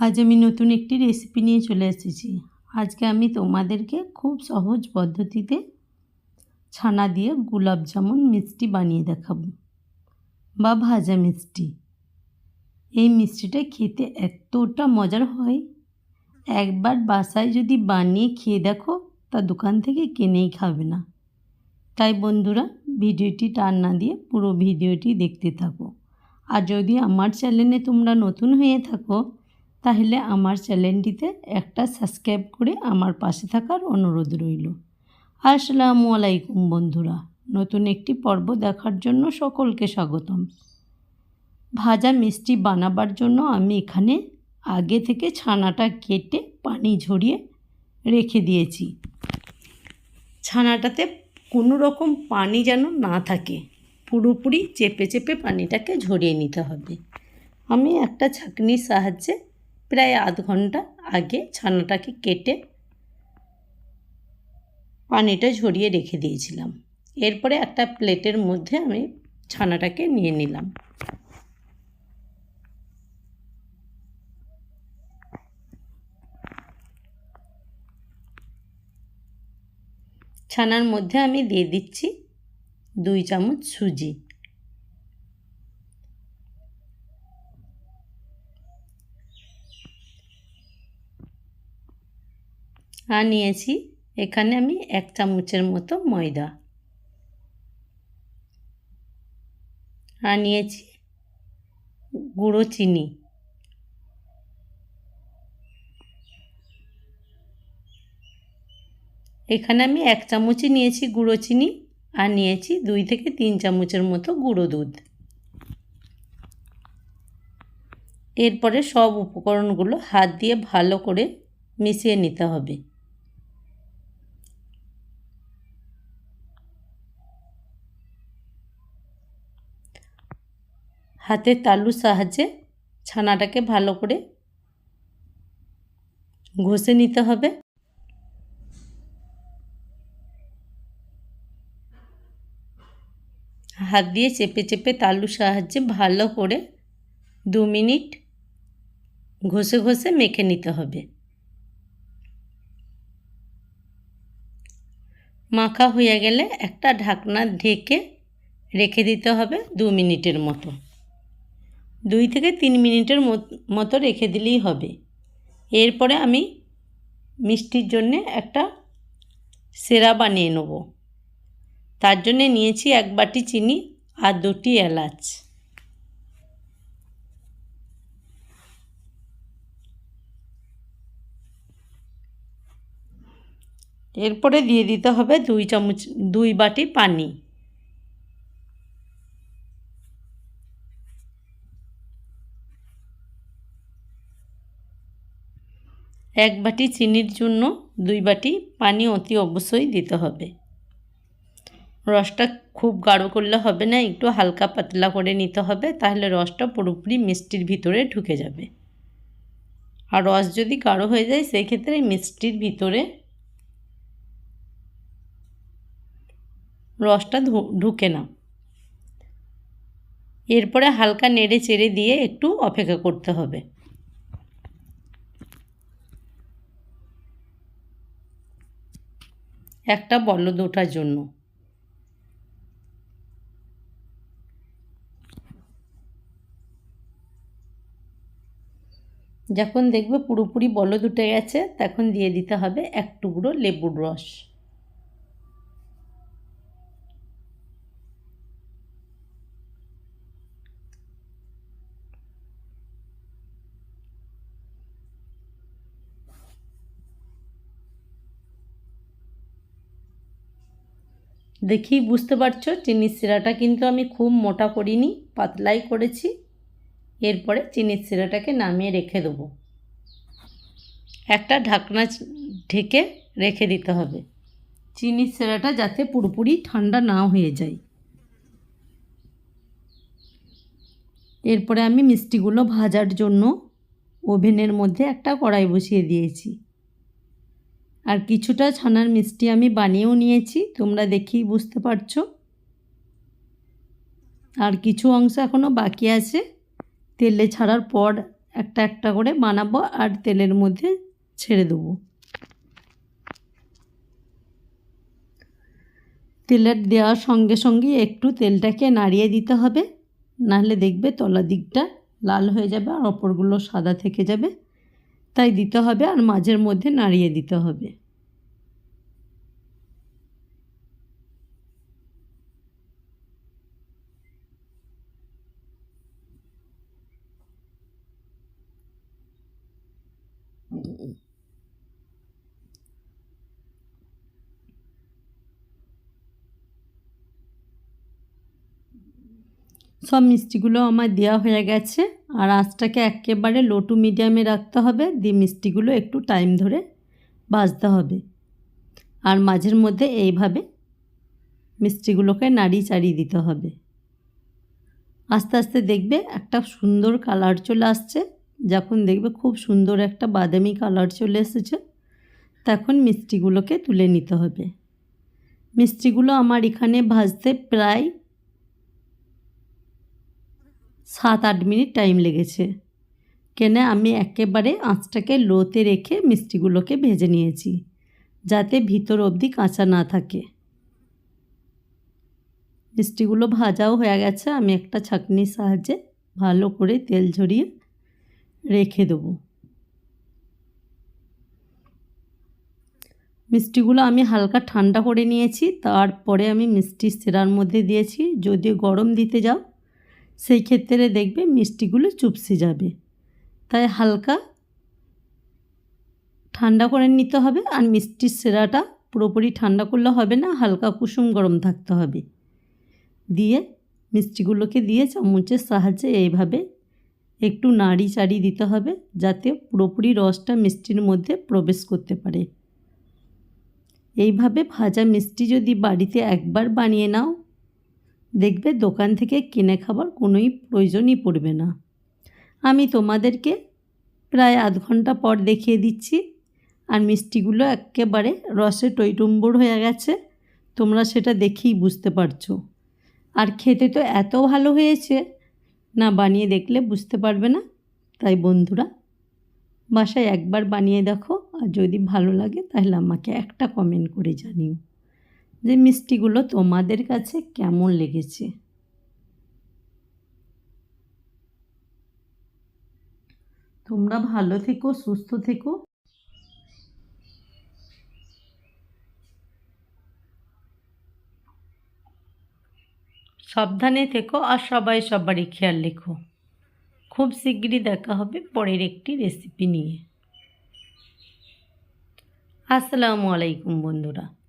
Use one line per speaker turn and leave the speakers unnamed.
আজ আমি নতুন একটি রেসিপি নিয়ে চলে এসেছি। আজকে আমি তোমাদেরকে খুব সহজ পদ্ধতিতে ছানা দিয়ে গোলাপ জামুন মিষ্টি বানিয়ে দেখাবো বা ভাজা মিষ্টি। এই মিষ্টিটা খেতে এতটা মজার হয়। একবার বাসায় যদি বানিয়ে খেয়ে দেখো, তা দোকান থেকে কিনেই খাবে না। তাই বন্ধুরা, ভিডিওটি টান না দিয়ে পুরো ভিডিওটি দেখতে থাকো। আর যদি আমার চ্যানেলে তোমরা নতুন হয়ে থাকো তাহলে আমার চ্যানেলটিতে একটা সাবস্ক্রাইব করে আমার পাশে থাকার অনুরোধ রইল। আসসালামু আলাইকুম বন্ধুরা, নতুন একটি পর্ব দেখার জন্য সকলকে স্বাগতম। ভাজা মিষ্টি বানাবার জন্য আমি এখানে আগে থেকে ছানাটা কেটে পানি ঝরিয়ে রেখে দিয়েছি। ছানাটাতে কোনো রকম পানি যেন না থাকে, পুরোপুরি চেপে চেপে পানিটাকে ঝরিয়ে নিতে হবে। আমি একটা ছাঁকনির সাহায্যে প্রায় আধ ঘণ্টা আগে ছানাটাকে কেটে পানিটা ঝরিয়ে রেখে দিয়েছিলাম। এরপরে একটা প্লেটের মধ্যে আমি ছানাটাকে নিয়ে নিলাম। ছানার মধ্যে আমি দিয়ে দিচ্ছি দুই চামচ সুজি। আর নিয়েছি এখানে আমি এক চামচের মতো ময়দা। আর নিয়েছি গুঁড়ো চিনি। এখানে আমি এক চামচই নিয়েছি গুঁড়ো চিনি আর নিয়েছি দুই থেকে তিন চামচের মতো গুঁড়ো দুধ। এরপরে সব উপকরণগুলো হাত দিয়ে ভালো করে মিশিয়ে নিতে হবে। হাতের তালুর সাহায্যে ছানাটাকে ভালো করে ঘষে নিতে হবে। হাত দিয়ে চেপে চেপে তালুর সাহায্যে ভালো করে দু মিনিট ঘষে ঘষে মেখে নিতে হবে। মাখা হয়ে গেলে একটা ঢাকনা ঢেকে রেখে দিতে হবে দু মিনিটের মতো। দুই থেকে তিন মিনিটের মতো রেখে দিলেই হবে। এরপরে আমি মিষ্টির জন্যে একটা সেরা বানিয়ে নেব। তার জন্যে নিয়েছি এক বাটি চিনি আর দুটি এলাচ। এরপরে দিয়ে দিতে হবে দুই চামচ, দুই বাটি পানি। এক বাটি চিনির জন্য দুই বাটি পানি অতি অবশ্যই দিতে হবে। রসটা খুব গাঢ় করলে হবে না, একটু হালকা পাতলা করে নিতে হবে, তাহলে রসটা পুরোপুরি মিষ্টির ভিতরে ঢুকে যাবে। আর রস যদি গাঢ় হয়ে যায়, সেক্ষেত্রে মিষ্টির ভিতরে রসটা ঢুকে না এরপরে হালকা নেড়ে চেড়ে দিয়ে একটু অপেক্ষা করতে হবে। একটা বলদ ওঠার জন্য। যখন দেখবে পুরোপুরি বলদ উঠে গেছে, তখন দিয়ে দিতে হবে এক টুকরো লেবুর রস। দেখি বুঝতে পারছ চিনির শিরাটা কিন্তু আমি খুব মোটা করিনি, পাতলাই করেছি। এরপরে চিনির শিরাটাকে নামিয়ে রেখে দেবো। একটা ঢাকনা ঢেকে রেখে দিতে হবে। চিনির শিরাটা যাতে পুরোপুরি ঠান্ডা না হয়ে যায়। এরপরে আমি মিষ্টিগুলো ভাজার জন্য ওভেনের মধ্যে একটা কড়াই বসিয়ে দিয়েছি। আর কিছুটা ছানার মিষ্টি আমি বানিয়েও নিয়েছি, তোমরা দেখেই বুঝতে পারছ। আর কিছু অংশ এখনও বাকি আছে। তেলে ছাড়ার পর একটা একটা করে বানাবো আর তেলের মধ্যে ছেড়ে দেবো। তেলের দেওয়ার সঙ্গে সঙ্গে একটু তেলটাকে নাড়িয়ে দিতে হবে। নাহলে দেখবে তলা দিকটা লাল হয়ে যাবে আর ওপরগুলো সাদা থেকে যাবে। তাই দিতে হবে আর মাঝের মধ্যে নাড়িয়ে দিতে হবে। সব মিষ্টিগুলো আমার দেওয়া হয়ে গেছে, আর আঁচটাকে একেবারে লো টু মিডিয়ামে রাখতে হবে, দিয়ে মিষ্টিগুলো একটু টাইম ধরে ভাজতে হবে। আর মাঝের মধ্যে এইভাবে মিষ্টিগুলোকে নাড়ি চাড়িয়ে দিতে হবে। আস্তে আস্তে দেখবে একটা সুন্দর কালার চলে আসছে। যখন দেখবে খুব সুন্দর একটা বাদামি কালার চলে এসেছে, তখন মিষ্টিগুলোকে তুলে নিতে হবে। মিষ্টিগুলো আমার এখানে ভাজতে প্রায় সাত আট মিনিট টাইম লেগেছে। কেন আমি একেবারে আঁচটাকে লোতে রেখে মিষ্টিগুলোকে ভেজে নিয়েছি, যাতে ভিতর অবধি কাঁচা না থাকে। মিষ্টিগুলো ভাজাও হয়ে গেছে, আমি একটা ছাঁকনির সাহায্যে ভালো করে তেল ঝরিয়ে রেখে দেবো। মিষ্টিগুলো আমি হালকা ঠান্ডা করে নিয়েছি, তারপরে আমি মিষ্টির সেরার মধ্যে দিয়েছি। যদি গরম দিতে যাও, সেই ক্ষেত্রে দেখবে মিষ্টিগুলো চুপসে যাবে। তাই হালকা ঠান্ডা করে নিতে হবে, আর মিষ্টির সেরাটা পুরোপুরি ঠান্ডা করলে হবে না, হালকা কুসুম গরম থাকতে হবে। দিয়ে মিষ্টিগুলোকে দিয়ে চামচের সাহায্যে এইভাবে একটু নাড়ি চাড়ি দিতে হবে যাতে পুরোপুরি রসটা মিষ্টির মধ্যে প্রবেশ করতে পারে। এইভাবে ভাজা মিষ্টি যদি বাড়িতে একবার বানিয়ে নাও, দেখবে দোকান থেকে কিনে খাবার কোনোই প্রয়োজনই পড়বে না। আমি তোমাদেরকে প্রায় আধ ঘণ্টা পর দেখিয়ে দিচ্ছি, আর মিষ্টিগুলো একেবারে রসে টইটুম্বুর হয়ে গেছে, তোমরা সেটা দেখেই বুঝতে পারছ। আর খেতে তো এত ভালো হয়েছে না বানিয়ে দেখলে বুঝতে পারবে না? তাই বন্ধুরা, বাসায় একবার বানিয়ে দেখো, আর যদি ভালো লাগে তাহলে আমাকে একটা কমেন্ট করে জানিও যে মিষ্টিগুলো তোমাদের কাছে কেমন লেগেছে। তোমরা ভালো থেকো, সুস্থ থেকো। সাবধানে থেকো আর সবাই সবারই খেয়াল রেখো। খুব শিগগিরই দেখা হবে পরের একটি রেসিপি নিয়ে। আসসালামু আলাইকুম বন্ধুরা।